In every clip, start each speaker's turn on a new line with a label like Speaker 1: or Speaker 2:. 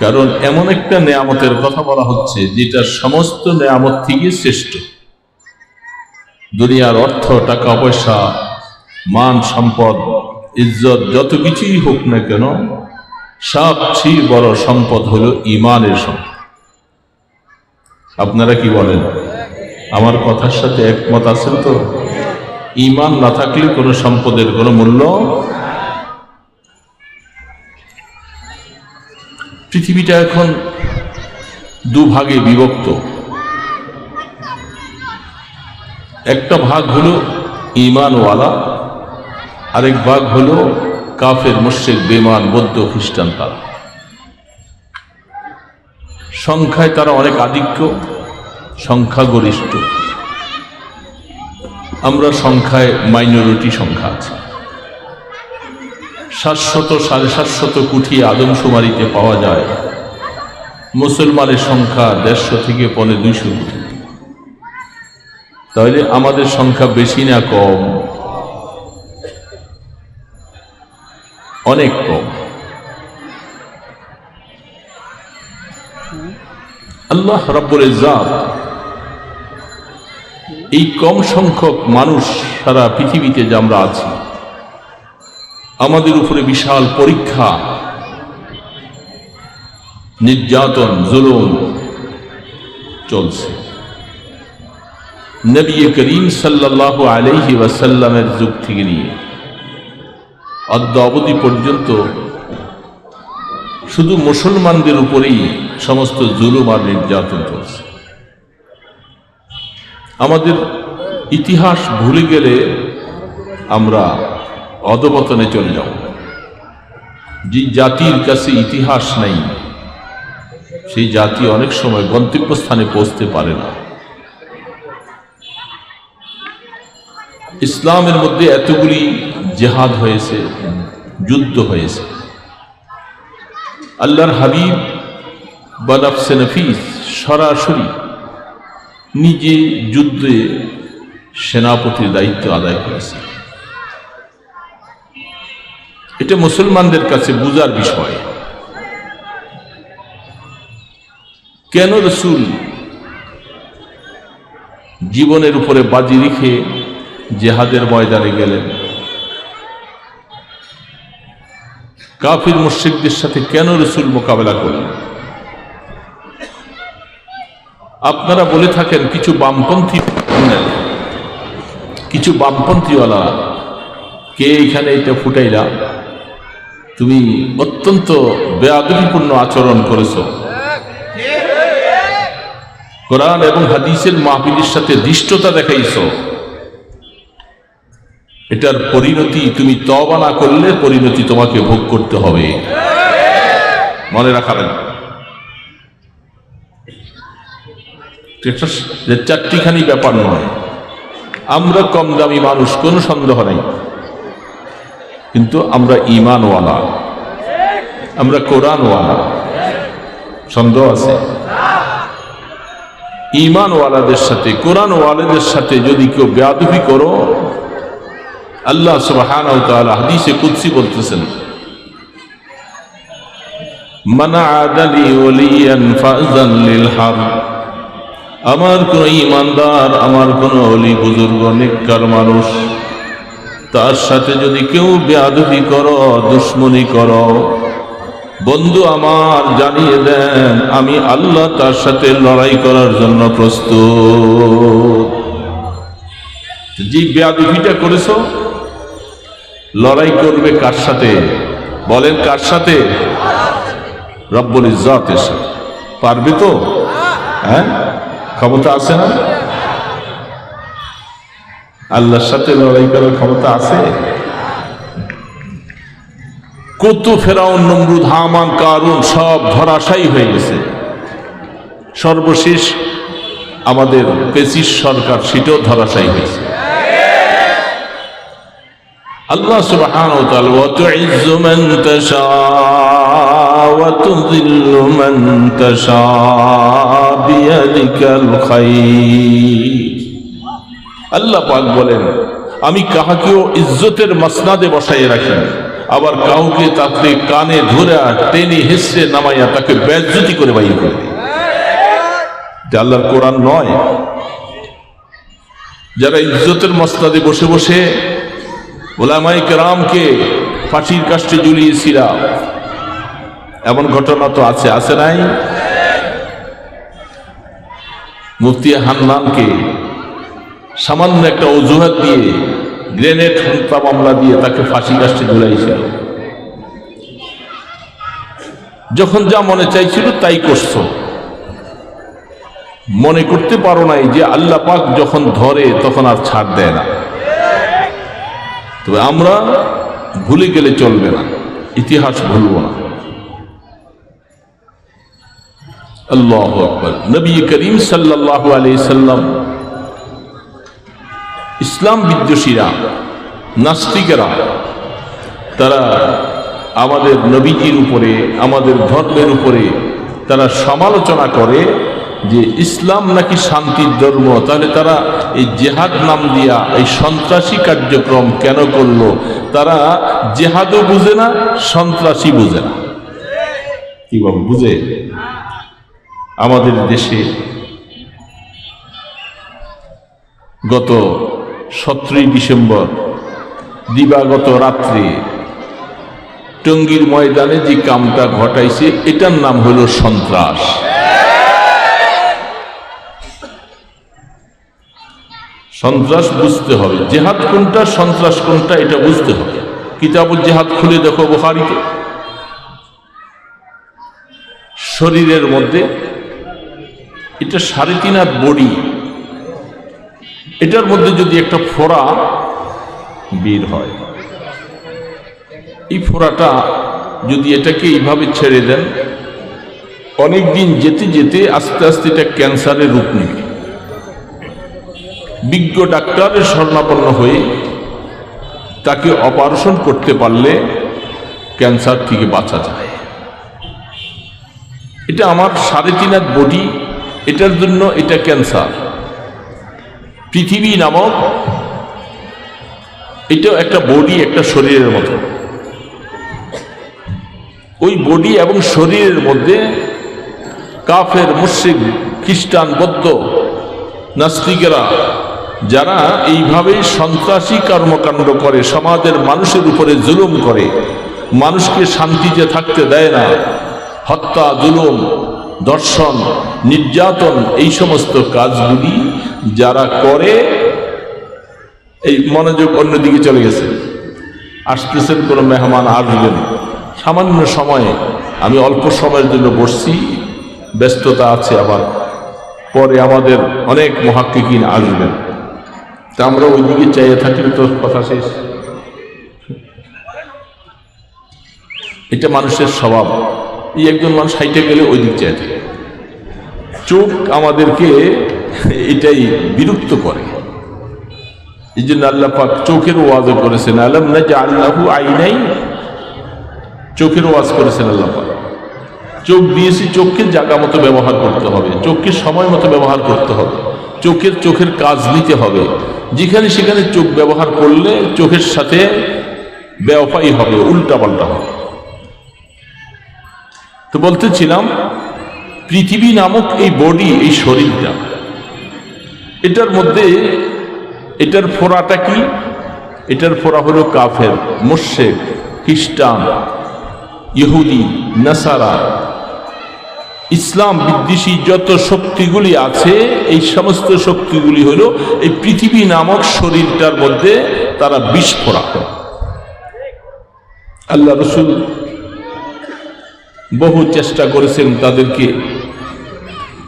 Speaker 1: কারণ এমন একটা নেয়ামতের কথা বলা হচ্ছে যেটা সমস্ত নেয়ামত থেকে শ্রেষ্ঠ। দুনিয়ার অর্থ, টাকা, পয়সা, মান, সম্পদ, ইজ্জত, যত কিছুই হোক না কেন, সবচেয়ে বড় সম্পদ হল ইমানের সম্পদ। আপনারা কি বলেন? আমার কথার সাথে একমত আছেন তো? ইমান না থাকলে কোনো সম্পদের কোনো মূল্য পৃথিবীটা এখন দুভাগে বিভক্ত। একটা ভাগ হলো ইমানওয়ালা আরেক ভাগ হলো কাফের, মুশ্রিক বেমান বৌদ্ধ, খ্রিস্টান তারা। সংখ্যায় তারা অনেক আধিক্য, সংখ্যাগরিষ্ঠ। আমরা সংখ্যায় মাইনরিটি সংখ্যা আছে। সাতশত সাড়ে সাতশত কুঠি আদমশুমারিতে পাওয়া যায়। মুসলমানের সংখ্যা দেড়শো থেকে পনে দুইশো কোটি। তাহলে আমাদের সংখ্যা বেশি না কম? অনেক কম। আল্লাহ রাব্বুল ইজ্জাত এই কম সংখ্যক মানুষ সারা পৃথিবীতে যে আমরা আছি আমাদের উপরে বিশাল পরীক্ষা, নির্যাতন, জুলুম চলছে। নবী করিম সাল্লাহ আলহি ওয়াসাল্লামের যুগ থেকে নিয়ে অদ্য অবধি পর্যন্ত শুধু মুসলমানদের উপরেই সমস্ত জুলুম আর নির্যাতন চলছে। আমাদের ইতিহাস ভুলে গেলে আমরা অধপতনে চলে যাব যে জাতির কাছে ইতিহাস নেই, সেই জাতি অনেক সময় গন্তব্যস্থানে পৌঁছতে পারে না। ইসলামের মধ্যে এতগুলি জেহাদ হয়েছে, যুদ্ধ হয়েছে। আল্লাহর হাবিব বানাফসে নফিস সরাসরি নিজে যুদ্ধে সেনাপতির দায়িত্ব আদায় করেছে এটা মুসলমানদের কাছে বুজার বিষয়। কেন রসুল জীবনের উপরে বাজি রেখে জেহাদের ময়দানে গেলেন? কাফির মুশ্রিকদের সাথে কেন রসুল মোকাবেলা করলেন? আপনারা বলে থাকেন, কিছু বামপন্থী কিছু বামপন্থীওয়ালা, কে এখানে এটা ফুটাইলা? তুমি অত্যন্ত বেআদবিপূর্ণ আচরণ করেছ। কোরআন এবং হাদিসের মাহফিলের সাথে দৃষ্টতা দেখাইছ। এটার পরিণতি তুমি তবা না করলে পরিণতি তোমাকে ভোগ করতে হবে। মনে রাখাবেন চারটিখানি ব্যাপার নয়। আমরা কম দামি মানুষ, কোনো সন্দেহ নেই। কিন্তু আমরা ইমানওয়ালা আমরা কোরআনওয়ালা। সন্দেহ আছে? ইমানওয়ালাদের সাথে, কোরআনওয়ালাদের সাথে যদি কেউ বেয়াদবি করো, আল্লাহ সুবহান হাদিসে কুৎসি বলতেছেন আমার কোন ইমানদার আমার কোন অলি বুজুর্গ নিকার মানুষ তার সাথে যদি কেউ বেয়াদবি করো, দুশ্মনী করো, বন্ধু আমার জানিয়ে দেন, আমি আল্লাহ তার সাথে লড়াই করার জন্য প্রস্তুত। যে বেয়াদবিটা করেছ? লড়াই করবে কার সাথে? বলেন কার সাথে? রব্বুল ইজ্জাতের সাথে। পারবে তো? হ্যাঁ? ক্ষমতা আছে না? আল্লাহর সাথে লড়াই করার ক্ষমতা আছে? কত, ফেরাউন, নমরুদ, হামান, কারুন সব ধরাশায়ী হয়ে গেছে। সর্বশেষ আমাদের পেসিস সরকার, সেটাও ধরাশায়ী হয়েছে। আল্লাহ খাইর। আল্লাহ পাক বলেন, আমি কাহাকেও ইজ্জতের মাসনাদে বসাই রাখি আবার কাউকে তাতে কানে ধরে টেনে হেসে নামাইয়া তাকে ব্যাজ্যুতি করে বাইর করে আল্লাহর কোরআন নয়। যারা ইজ্জতের মস্তাদে বসে বসে ওলামাই কেরামকে ফাঁসির কাষ্টে ঝুলিয়েছিলাম এমন ঘটনা তো আছে আছে নাই? মুফতি হান্নানকে সামান্য একটা অজুহাত দিয়ে গ্রেনেড হত্যা মামলা দিয়ে তাকে ফাঁসি কাষ্টে ঝুলাইছিল। যখন যা মনে চাইছিল তাই করছ। মনে করতে পারো নাই যে আল্লাহ পাক যখন ধরে তখন আর ছাড় দেয় না। তবে আমরা ভুলে গেলে চলবে না, ইতিহাস ভুলব না। আল্লাহ আকবর। নবী করিম সাল্লাহ আলি সাল্লাম ইসলাম বিদ্বেষীরা, নাস্তিকেরা, তারা আমাদের নবীজির উপরে, আমাদের ধর্মের উপরে তারা সমালোচনা করে যে ইসলাম নাকি শান্তির ধর্ম তাহলে তারা এই জেহাদ নাম দিয়া এই সন্ত্রাসী কার্যক্রম কেন করল? তারা জেহাদও বুঝে না, সন্ত্রাসী বুঝে না। কি বাবু বুঝে? আমাদের দেশে গত সতেরোই ডিসেম্বর, দিবাগত রাত্রে। টঙ্গীর ময়দানে যে কামটা ঘটাইছে, এটার নাম হলো সন্ত্রাস। সন্ত্রাস বুঝতে হবে। জেহাদ কোনটা, সন্ত্রাস কোনটা, এটা বুঝতে হবে। কিতাবুল জেহাদ খুলে দেখো বোহারিতে শরীরের মধ্যে, এটা সাড়ে তিন হাত বডি। এটার মধ্যে যদি একটা ফোড়া বের হয়, এই ফোড়াটা যদি এটাকে এইভাবে ছেড়ে দেন অনেক দিন যেতে যেতে আস্তে আস্তে এটা ক্যান্সারের রূপ নেবে। বিজ্ঞ ডাক্তারের স্বর্ণাপন্ন হয়ে তাকে অপারেশন করতে পারলে ক্যান্সার থেকে বাঁচা যায়। এটা আমার সাড়ে তিন বডি, এটার জন্য এটা ক্যান্সার। পৃথিবী নামক এটা একটা বডি একটা শরীরের মতো। ওই বডি এবং শরীরের মধ্যে কাফের, মুশ্রিক, খ্রিস্টান, বৌদ্ধ, নাস্তিকেরা যারা এইভাবে সন্ত্রাসী কর্মকাণ্ড করে, সমাজের মানুষের উপরে জুলুম করে, মানুষকে শান্তিতে থাকতে দেয় না, হত্যা, জুলুম দর্শন, নির্যাতন, এই সমস্ত কাজগুলি যারা করে, এই মনোযোগ অন্যদিকে চলে গেছে। আসতেছেন কোনো মেহমান আসবেন সামান্য সময়ে, আমি অল্প সময়ের জন্য বসছি, ব্যস্ততা আছে আবার। পরে আমাদের অনেক মহাক্কিকিন আসবেন। তা আমরা ওই দিকে চাইয়ে থাকলে তো কথা শেষ। এটা মানুষের স্বভাব। এই একজন মানুষ হাইটে গেলে ওই দিক থাকে চোখ আমাদেরকে এটাই বিরক্ত করে। এই জন্য আল্লাহ পাক চোখের ওয়াজও করেছেন, আলম না যে আল্লাহু আইনাই চোখের ওয়াজ করেছেন আল্লাহ পাক। চোখ দিয়েছি, চোখকে জায়গা মতো ব্যবহার করতে হবে, চোখকে সময় মতো ব্যবহার করতে হবে, চোখের চোখের কাজ নিতে হবে। যেখানে সেখানে চোখ ব্যবহার করলে চোখের সাথে ব্যবসায়ী হবে, উল্টাপাল্টা হবে। তো বলতেছিলাম, পৃথিবী নামক এই বডি এই শরীরটা, এটার মধ্যে, এটার ফোড়াটা কি? এটার ফোড়া হলো কাফের মোর্শেক খ্রিস্টান, ইহুদি, নাসারা। ইসলাম বিদ্বেষী যত শক্তিগুলি আছে, এই সমস্ত শক্তিগুলি হলো এই পৃথিবী নামক শরীরটার মধ্যে তারা বিস্ফোরা আল্লাহ রসুল বহু চেষ্টা করেছেন তাদেরকে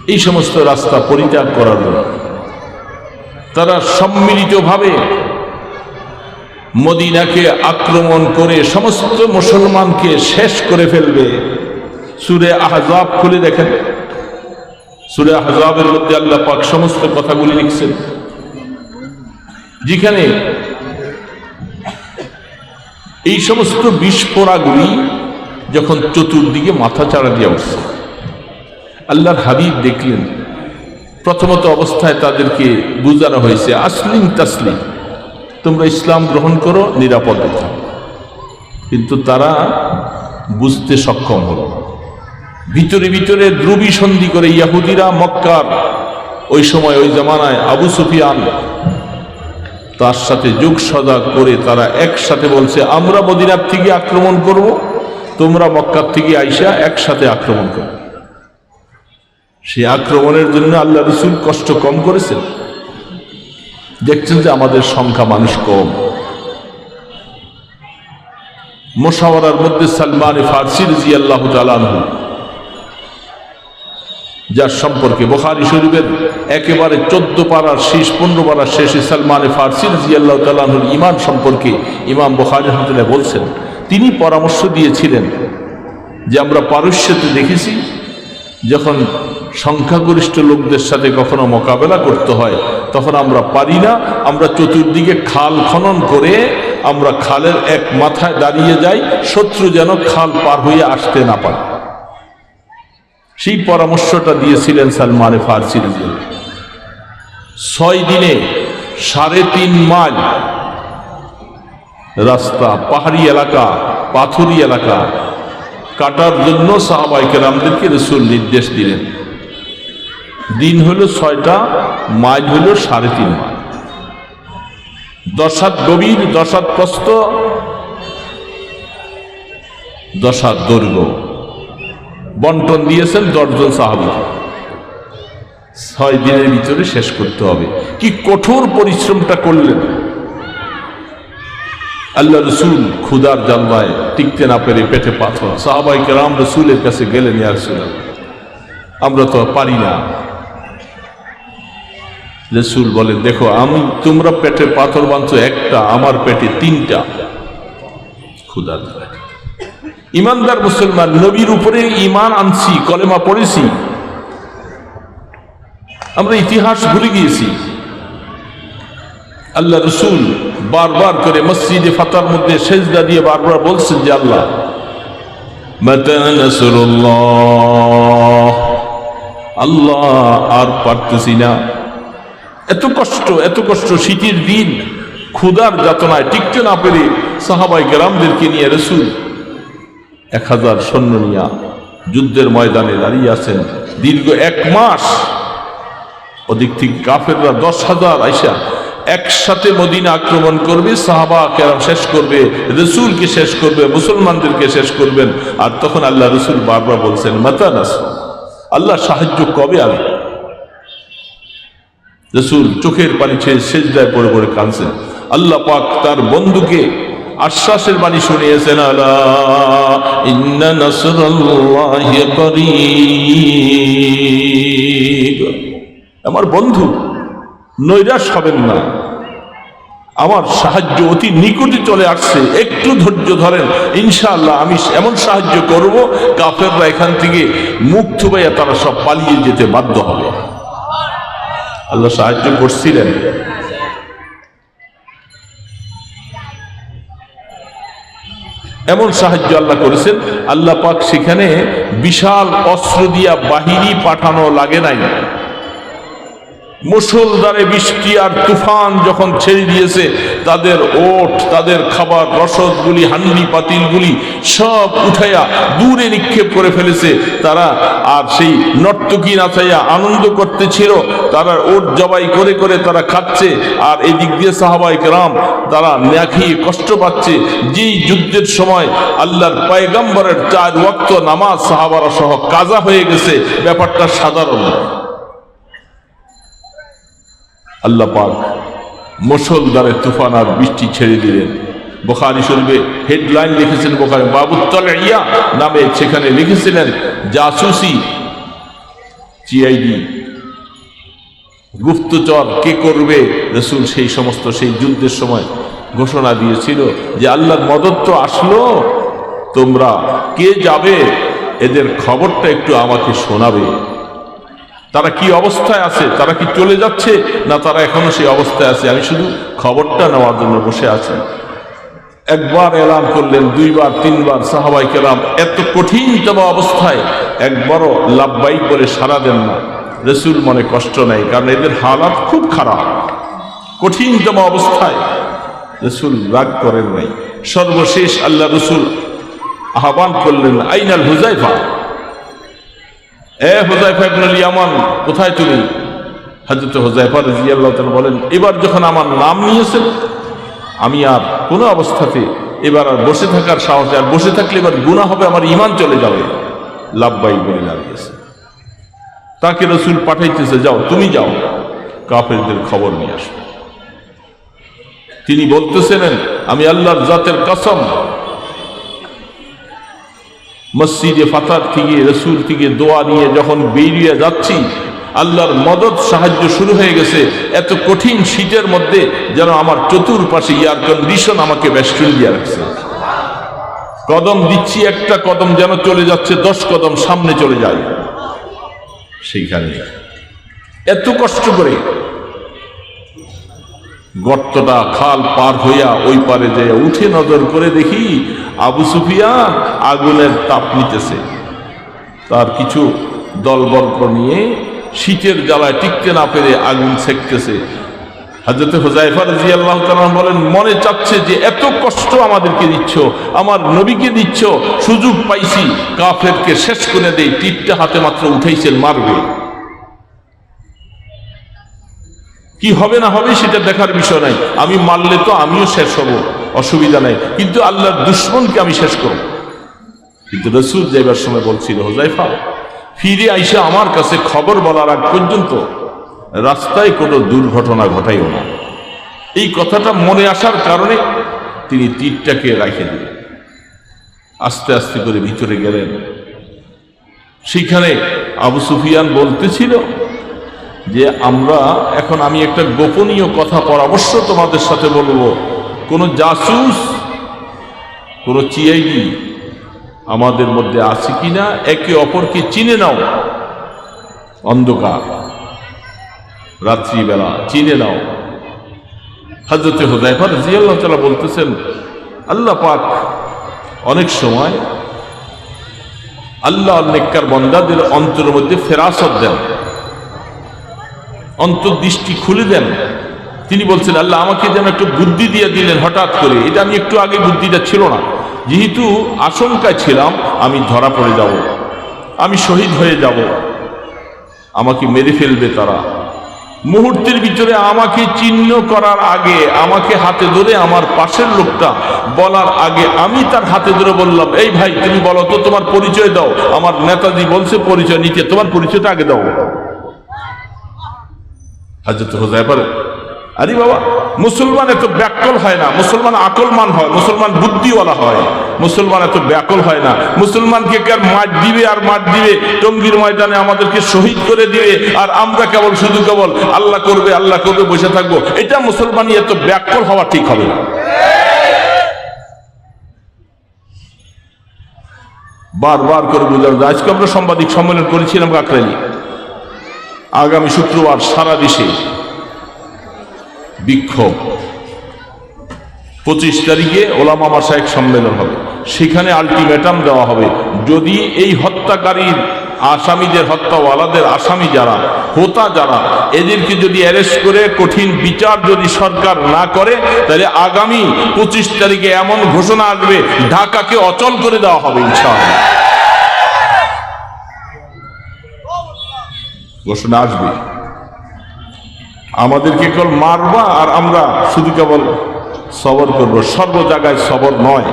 Speaker 1: এই সমস্ত রাস্তা পরিত্যাগ করার তারা সম্মিলিতভাবে মদিনাকে আক্রমণ করে সমস্ত মুসলমানকে শেষ করে ফেলবে। সুরে আহজাব খুলে দেখেন। সুরে আহজাবের মধ্যে আল্লাহ পাক সমস্ত কথাগুলি লিখছেন। যেখানে এই সমস্ত বিস্ফোরাগুলি যখন চতুর্দিকে মাথা চাড়া দিয়ে উঠছে। আল্লাহর হাবিব দেখলেন, প্রথমত অবস্থায় তাদেরকে বুঝানো হয়েছে, আসলিম তাসলিম, তোমরা ইসলাম গ্রহণ করো, নিরাপদে কিন্তু তারা বুঝতে সক্ষম হলো ভিতরে ভিতরে দ্রুবি সন্ধি করে ইয়াহুদিরা মক্কার ওই সময়, ওই জামানায় আবু সুফিয়ান তার সাথে যোগ সদা করে তারা একসাথে বলছে, আমরা মদিনার থেকে আক্রমণ করব তোমরা মক্কার থেকে আইসা একসাথে আক্রমণ করো। সেই আক্রমণের জন্য আল্লাহ রসুল কষ্ট কম করেছেন। দেখছেন যে আমাদের সংখ্যা মানুষ কম। মোশাওয়ার মধ্যে সালমান ফার্সি রাজি আল্লাহ যার সম্পর্কে বোখারি শরীফের একেবারে চোদ্দ পাড়ার শেষ, পনেরো পাড়ার শেষে সালমান ফার্সি রাজি আল্লাহ ইমান সম্পর্কে ইমাম বোখারি রহমতুল্লাহ বলছেন তিনি পরামর্শ দিয়েছিলেন যে আমরা পারস্যতে দেখেছি, যখন সংখ্যাগরিষ্ঠ লোকদের সাথে কখনো মোকাবেলা করতে হয়, তখন আমরা পারি না, আমরা চতুর্দিকে খাল খনন করে আমরা খালের এক মাথায় দাঁড়িয়ে যাই, শত্রু যেন খাল পার হয়ে আসতে না পারে। সেই পরামর্শটা দিয়েছিলেন সালমানে ফার্সির ছয় দিনে সাড়ে তিন মাইল রাস্তা, পাহাড়ি এলাকা, পাথুরি এলাকা। কাটার জন্য সাহাবাইকে রামদেরকে রসুল নির্দেশ দিলেন। দিন হলো ছয়টা, মাইল হলো সাড়ে তিন মাইল। দশাত গভীর, দশাত প্রস্ত দশাত দৈর্ঘ্য। বন্টন দিয়েছেন দশজন সাহাবি। ছয় দিনের ভিতরে শেষ করতে হবে। কি কঠোর পরিশ্রমটা করলেন। আল্লাহ রসুল ক্ষুদার জানলায় টিকতে না পেরে পেটে পাথর। সাহাবাই কেরাম রসুলের কাছে গেলেন ইয়ার আমরা তো পারি না। রসুল বলে, দেখো, আমি, তোমরা পেটে পাথর বাঁধছো একটা, আমার পেটে তিনটা। ক্ষুদার ইমানদার মুসলমান, নবীর উপরে ইমান আনছি, কলেমা পড়েছি। আমরা ইতিহাস ভুলে গিয়েছি। আল্লাহ রসুল বারবার করে মসজিদে ফাতার মধ্যে সেজদা দিয়ে বারবার বলছেন যে আল্লাহ আল্লাহ আর পারতেছি না। এত কষ্ট এত কষ্ট শীতের দিন ক্ষুদার যাতনায় টিকতে না পেরে সাহাবাই গ্রামদেরকে নিয়ে রসুল এক হাজার সৈন্য নিয়া যুদ্ধের ময়দানে দাঁড়িয়ে আছেন। দীর্ঘ এক মাস, ওদিক থেকে কাফেররা দশ হাজার আইসা একসাথে মদিনা আক্রমণ করবে, সাহাবা কেরাম শেষ করবে, রসুলকে শেষ করবে, মুসলমানদেরকে শেষ করবেন। আর তখন আল্লাহ রসুল বারবার বলছেন, মাতা নাস, আল্লাহ সাহায্য কবে আসবে রসুল চোখের পানি ছেড়ে সেজদায় পড়ে পড়ে কাঁদছেন। আল্লাহ পাক তার বন্ধুকে আশ্বাসের বাণী শুনিয়েছেন আমার বন্ধু নৈরাশ হবেন না। আমার সাহায্য অতি নিকটে চলে আসছে। একটু ধৈর্য ধরেন, ইনশাআল্লাহ আমি এমন সাহায্য করব, কাফেররা এখান থেকে মুখ থুবাইয়া তারা সব পালিয়ে যেতে বাধ্য হবে। আল্লাহ সাহায্য করছিলেন। এমন সাহায্য আল্লাহ করেছেন, আল্লাহ পাক সেখানে বিশাল অস্ত্র দিয়া বাহিনী পাঠানো লাগে নাই। মুসলধারে বৃষ্টি আর তুফান যখন ছেড়ে দিয়েছে, তাদের ওট, তাদের খাবার, রসদগুলি, হান্ডি, পাতিলগুলি সব উঠাইয়া দূরে নিক্ষেপ করে ফেলেছে। তারা আর সেই নর্তকী নাচাইয়া আনন্দ করতেছিল। তারা ওট জবাই করে করে তারা খাচ্ছে আর এই দিক দিয়ে সাহাবাই রাম তারা না খেয়ে কষ্ট পাচ্ছে। যেই যুদ্ধের সময় আল্লাহর পায়গাম্বরের চার ওয়াক্ত নামাজ সাহাবারা সহ কাজা হয়ে গেছে, ব্যাপারটা সাধারণ। আল্লাহ পাক মুসলদারে তুফান আর বৃষ্টি ছেড়ে দিলেন। বোখারি শরীফে হেডলাইন লিখেছেন, বোখারি বাবুত্তল ইয়া নামে সেখানে লিখেছিলেন, জাসুসি জিআইডি। গুপ্তচর কে করবে? রসুল সেই সমস্ত, সেই যুদ্ধের সময় ঘোষণা দিয়েছিল যে আল্লাহর মদত তো আসলো। তোমরা কে যাবে? এদের খবরটা একটু আমাকে শোনাবে। তারা কি অবস্থায় আছে? তারা কি চলে যাচ্ছে? না তারা এখনও সেই অবস্থায় আছে? আমি শুধু খবরটা নেওয়ার জন্য বসে আছি। একবার এলান করলেন, দুইবার, তিনবার সাহাবাই কেলাম এত কঠিনতম অবস্থায় একবারও লাভবাই করে সারা দেন না। রসুল মনে কষ্ট নেই, কারণ এদের হালাত খুব খারাপ। কঠিনতম অবস্থায় রসুল রাগ করেন নাই। সর্বশেষ আল্লাহ রসুল আহ্বান করলেন, আইনাল হুজাইফা এ কোথায় তুমি? তাআলা বলেন, এবার যখন আমার নাম নিয়েছেন আমি আর কোনো অবস্থাতে এবার আর বসে থাকার সাহস, আর বসে থাকলে এবার গুনাহ হবে, আমার ঈমান চলে যাবে। লাভবাই বলে দাঁড়িয়েছে তাকে রসুল পাঠাইতেছে, যাও, তুমি যাও, কাফেরদের খবর নিয়ে আসো তিনি বলতেছিলেন, আমি আল্লাহর জাতের কসম মসজিদে ফাতার থেকে, রসুল থেকে দোয়া নিয়ে যখন বেরিয়ে যাচ্ছি, আল্লাহর মদত সাহায্য শুরু হয়ে গেছে। এত কঠিন শীতের মধ্যে যেন আমার চতুর্পাশে এয়ার কন্ডিশন আমাকে বেষ্টন দিয়ে রাখছে। কদম দিচ্ছি, একটা কদম যেন চলে যাচ্ছে, দশ কদম সামনে চলে যায়। সেইখানে এত কষ্ট করে গর্তটা খাল পার হইয়া ওই পারে যে উঠে নজর করে দেখি আবু সুফিয়ান আগুনের তাপ নিতেছে। তার কিছু দলবর্গ নিয়ে শীতের জ্বালায় টিকতে না পেরে আগুন সেকতেছে হাজরতে হুজাইফা রাজি আল্লাহ বলেন, মনে চাচ্ছে যে এত কষ্ট আমাদেরকে দিচ্ছ, আমার নবীকে দিচ্ছ, সুযোগ পাইছি, কাফেরকে শেষ করে দেই, টিপটা হাতে মাত্র উঠাইছেন মারবে। কি হবে না হবে সেটা দেখার বিষয় নাই। আমি মারলে তো আমিও শেষ হব। অসুবিধা নাই। কিন্তু আল্লাহর দুশ্মনকে আমি শেষ করব। কিন্তু রসুল যাইবার সময় বলছিল হোজাইফা ফিরে আইসা আমার কাছে খবর বলার আগ পর্যন্ত রাস্তায় কোনো দুর্ঘটনা ঘটাইও না। এই কথাটা মনে আসার কারণে তিনি তীরটাকে রাখে দিলেন। আস্তে আস্তে করে ভিতরে গেলেন। সেখানে আবু সুফিয়ান বলতেছিল যে, আমরা এখন আমি একটা গোপনীয় কথা পরামর্শ তোমাদের সাথে বলব। কোনো জাসুস, কোনো চিআইডি আমাদের মধ্যে আছে কিনা? একে অপরকে চিনে নাও। অন্ধকার। রাত্রিবেলা চিনে নাও। হাজরতে হুদাইফা রাজিয়াল্লাহ তাআলা বলতেছেন, আল্লাহ পাক অনেক সময় আল্লাহ নেককার বন্দাদের অন্তরের মধ্যে ফেরাসত দেন, অন্তর্দৃষ্টি খুলে দেন। তিনি বলছেন, আল্লাহ, আমাকে যেন একটু বুদ্ধি দিয়ে দিলেন হঠাৎ করে। এটা আমি একটু আগে বুদ্ধিটা ছিল না। যেহেতু আশঙ্কায় ছিলাম, আমি ধরা পড়ে যাব। আমি শহীদ হয়ে যাব। আমাকে মেরে ফেলবে তারা। মুহূর্তের ভিতরে আমাকে চিহ্ন করার আগে, আমাকে হাতে ধরে আমার পাশের লোকটা বলার আগে আমি তার হাতে ধরে বললাম, এই ভাই, তুমি বলো তো, তোমার পরিচয় দাও। আমার নেতাজি বলছে পরিচয় নিতে, তোমার পরিচয়টা আগে দাও। হাজরত হোজাইফার আরে বাবা, মুসলমান এত ব্যাকল হয় না, মুসলমান আকলমান হয়, মুসলমান বুদ্ধিওয়ালা হয়, মুসলমান এত ব্যাকল হয় না, মুসলমানকে কার মাঠ দিবে আর মাঠ দিবে, টঙ্গির ময়দানে আমাদেরকে শহীদ করে দিবে, আর আমরা কেবল শুধু কেবল আল্লাহ করবে আল্লাহ করবে, বসে থাকব, এটা মুসলমানই এত ব্যাকল হওয়া ঠিক হবে বারবার করে বোঝানো আজকে আমরা সাংবাদিক সম্মেলন করেছিলাম কাকরাইলি। আগামী শুক্রবার সারা দেশে বিক্ষোভ। পঁচিশ তারিখে ওলামা মাসায়ক সম্মেলন হবে। সেখানে আলটিমেটাম দেওয়া হবে। যদি এই হত্যাকারীর আসামিদের, হত্যাওয়ালাদের আসামি যারা, হোতা যারা, এদেরকে যদি অ্যারেস্ট করে, কঠিন বিচার যদি সরকার না করে, তাহলে আগামী পঁচিশ তারিখে এমন ঘোষণা আসবে, ঢাকাকে অচল করে দেওয়া হবে ইনশাআল্লাহ। ঘোষণা আসবে। আমাদেরকে কেবল মারবা আর আমরা শুধু কেবল সবর করব। সর্ব জায়গায় সবর নয়।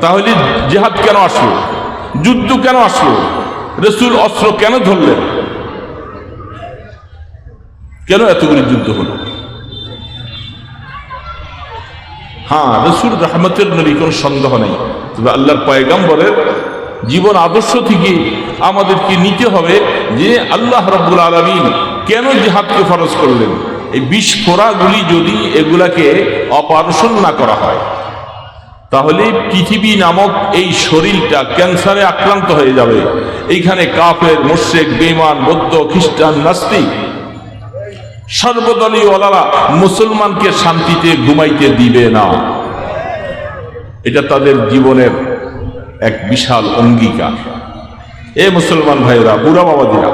Speaker 1: তাহলে জেহাদ কেন আসলো? যুদ্ধ কেন আসলো? রসুল অস্ত্র কেন ধরলেন? কেন এতগুলি যুদ্ধ হলো? হ্যাঁ রসুল রহমতের নবী কোনো সন্দেহ নেই। তবে আল্লাহর পয়গাম্বরের জীবন আদর্শ থেকে আমাদেরকে নিতে হবে যে আল্লাহ রব্বুল আলমিন কেন জেহাদকে ফরজ করলেন? এই বিস্ফোরাগুলি যদি এগুলাকে অপারেশন না করা হয়, তাহলে পৃথিবী নামক এই শরীরটা ক্যান্সারে আক্রান্ত হয়ে যাবে। এইখানে কাফের মোশেক বেমান বৌদ্ধ, খ্রিস্টান, নাস্তিক, সর্বদলীয় ওলারা মুসলমানকে শান্তিতে ঘুমাইতে দিবে না। এটা তাদের জীবনের এক বিশাল অঙ্গীকার। এ মুসলমান ভাইরা বুড়া বাবাজিরা